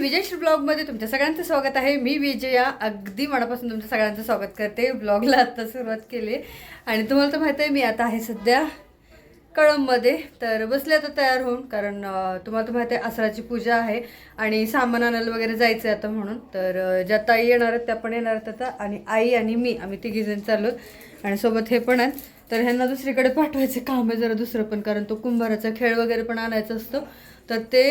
विजयश्री ब्लॉगमध्ये तुमच्या सगळ्यांचं स्वागत आहे. मी विजया. अगदी मनापासून तुमच्या सगळ्यांचं स्वागत करते. ब्लॉगला आता सुरुवात केली. आणि तुम्हाला तर माहिती आहे मी आता आहे सध्या कळंबमध्ये. तर बसले आता तयार होऊन कारण तुम्हाला तर माहिती आहे आसराची पूजा आहे. आणि सामान आणायला वगैरे जायचं आहे आता म्हणून. तर ज्या ताई येणार आहेत त्या पण येणार आहेत आता. आणि आई आणि मी आम्ही तिघीजण चाललो आणि सोबत हे पण आहेत. तर ह्यांना दुसरीकडे पाठवायचं काम आहे जरा दुसरं पण कारण तो कुंभाराचा खेळ वगैरे पण आणायचा असतो. तर ते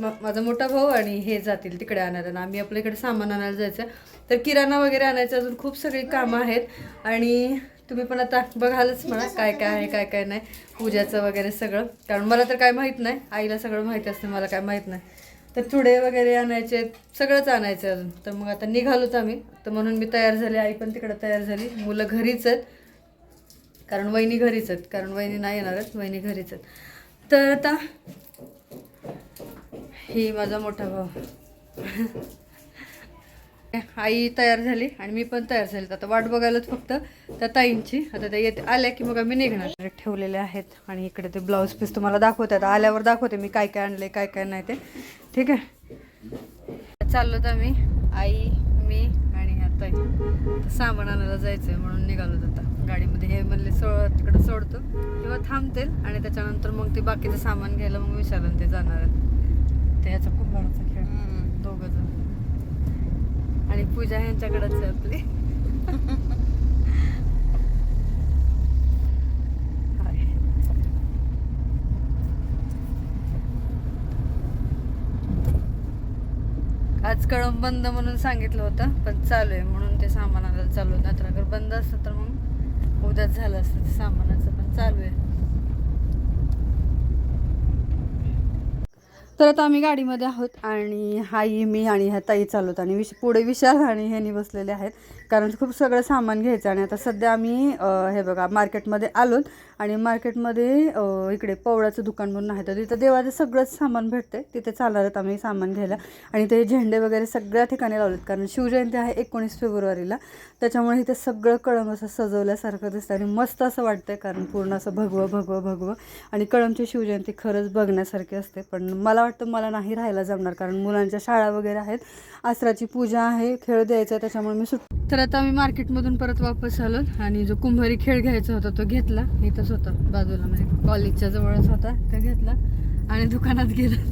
माझा मोठा भाऊ आणि हे जातील तिकडे आणायला आणि आम्ही आपल्या इकडे सामान आणायला जायचं तर किराणा वगैरे आणायचं अजून खूप सगळी कामं आहेत. आणि तुम्ही पण आता बघालच म्हणा काय काय आहे काय काय नाही पूजाचं वगैरे सगळं. कारण मला तर काय माहीत नाही आईला सगळं माहिती असतं मला काय माहीत नाही. तर चुडे वगैरे आणायचे सगळंच आणायचं अजून. तर मग आता निघालोच आम्ही. तर म्हणून मी तयार झाले आई पण तिकडं तयार झाली. मुलं घरीच आहेत. कारण वहिनी घरीच आहेत. कारण वहिनी नाही येणार आहेत वहिनी घरीच आहेत. तर आता ही माझा मोठा भाऊ. आई तयार झाली आणि मी पण तयार झाले. आता वाट बघायलाच फक्त त्या ताईंची. आता त्या येते आल्या की मग आम्ही निघणार. ठेवलेले आहेत आणि इकडे ते ब्लाऊज पीस तुम्हाला दाखवते. आता आल्यावर दाखवते मी काय काय आणले काय काय नाही ते. ठीक आहे? चाललो तर आम्ही. आई मी आणि ह्या ताई तर सामान आणायला जायचंय म्हणून निघालो आता. गाडीमध्ये हे म्हणले सो तिकडे सोडतो. किंवा थांबतील आणि त्याच्यानंतर मग ते बाकीचं सामान घ्यायला मग विचारलं ते जाणार आहेत. ते ह्याचा कुंभाराचा खेळ. दोघं जण. आणि पूजा यांच्याकडेच आहे आपली हाय. आज कळम बंद म्हणून सांगितलं होतं पण चालू आहे म्हणून ते सामान आणायला चालू आहे नाहीतर अगर बंद असतं तर मग उद्याच झालं असतं ते सामानाचं पण चालू आहे. तर आता आम्ही गाडीमध्ये आहोत आणि आई मी आणि ह्या ताई चालवत आणि विश पुढे विशाल आणि ह्यांनी बसलेले आहेत. कारण खूप सगळं सामान घ्यायचं आणि आता सध्या आम्ही हे बघा मार्केटमध्ये आलोत आणि मार्केटमध्ये इकडे पवळाचं दुकान म्हणून आहे. तर तिथं देवाचं सगळंच सामान भेटते तिथे चालणार आहेत आम्ही सामान घ्यायला. आणि ते झेंडे वगैरे सगळ्या ठिकाणी लावलेत. कारण शिवजयंती आहे एकोणीस फेब्रुवारीला. त्याच्यामुळे इथे सगळं कळम असं सजवल्यासारखं दिसतं आणि मस्त असं वाटतं कारण पूर्ण असं भगवं भगवं भगवं. आणि कळमची शिवजयंती खरंच बघण्यासारखी असते. पण मला वाटतं मला नाही राहायला जमणार कारण मुलांच्या शाळा वगैरे आहेत. आसराची पूजा आहे खेळ द्यायचा आहे त्याच्यामुळे मी सुट तर आता आम्ही मार्केटमधून परत वापस आलो आणि जो कुंभारी खेळ घ्यायचा होता तो घेतला. इथंच होता बाजूला म्हणजे कॉलेजच्या जवळच होता तो घेतला. आणि दुकानात गेला.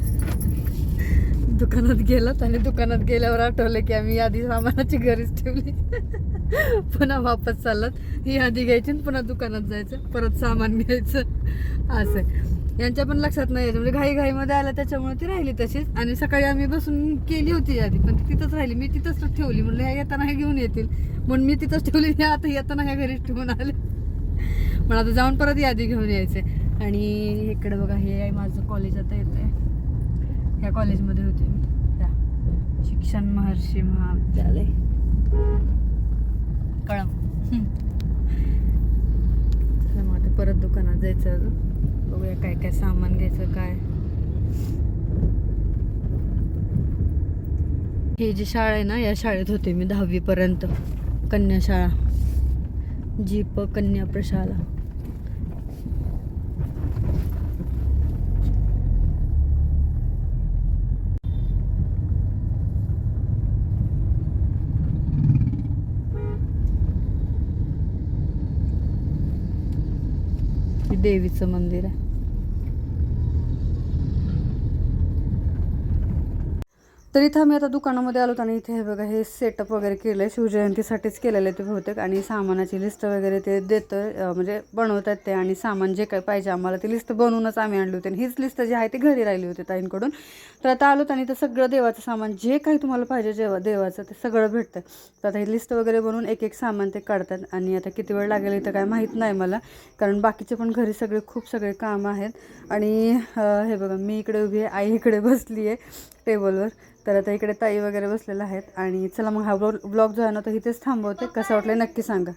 दुकानात गेलात आणि दुकानात गेल्यावर आठवलं की आम्ही यादी सामानाची घरीच ठेवली. पुन्हा वापस चालत ही यादी घ्यायची आणि पुन्हा दुकानात जायचं. परत सामान घ्यायचं. असं आहे. यांच्या पण लक्षात नाही यायचं म्हणजे घाई घाईमध्ये आलं त्याच्यामुळे ती राहिली तशीच. आणि सकाळी आम्ही बसून केली होती यादी पण ती तिथंच राहिली. मी तिथंच ठेवली. म्हणलं ह्या येताना ह्या घेऊन येतील. म्हणून मी तिथंच ठेवली. ह्या आता येताना ह्या घरीच ठेवून आले. पण आता जाऊन परत यादी घेऊन यायचे. आणि इकडे बघा हे आहे माझं कॉलेज आता येत आहे ह्या कॉलेजमध्ये होते मी. त्या शिक्षण महर्षी महाविद्यालय. कळम चला मग आता परत दुकानात जायचं अजून. बघूया काय काय सामान घ्यायचं काय. ही जी शाळा आहे ना या शाळेत होते मी दहावीपर्यंत. कन्या शाळा जीप कन्या प्रशाला हे देवीचं मंदिर आहे. तर इथं आम्ही आता दुकानामध्ये आलो आणि इथे हे बघा हे सेटअप वगैरे केलं आहे शिवजयंतीसाठीच केलेलं आहे ते बहुतेक. आणि सामानाची लिस्ट वगैरे ते देतं म्हणजे बनवत आहेत ते. आणि सामान जे काही पाहिजे आम्हाला ती लिस्ट बनवूनच आम्ही आणली होती. आणि हीच लिस्ट जी आहे ती घरी राहिली होती ताईंकडून. तर आता आलो आणि इथं सगळं देवाचं सामान जे काही तुम्हाला पाहिजे जेव्हा देवाचं ते सगळं भेटतं तर आता ही लिस्ट वगैरे बनवून एक एक सामान ते काढतात. आणि आता किती वेळ लागेल इथं काय माहीत नाही मला कारण बाकीचे पण घरी सगळे खूप सगळे कामं आहेत. आणि हे बघा मी इकडे उभी आहे आई इकडे बसली आहे टेबलवर. तर आता इकडे ताई वगैरे बसलेल्या आहेत. आणि चला मग हा ब्लॉग जो आहे ना तो इथेच थांबवते. कसं वाटलं नक्की सांगा.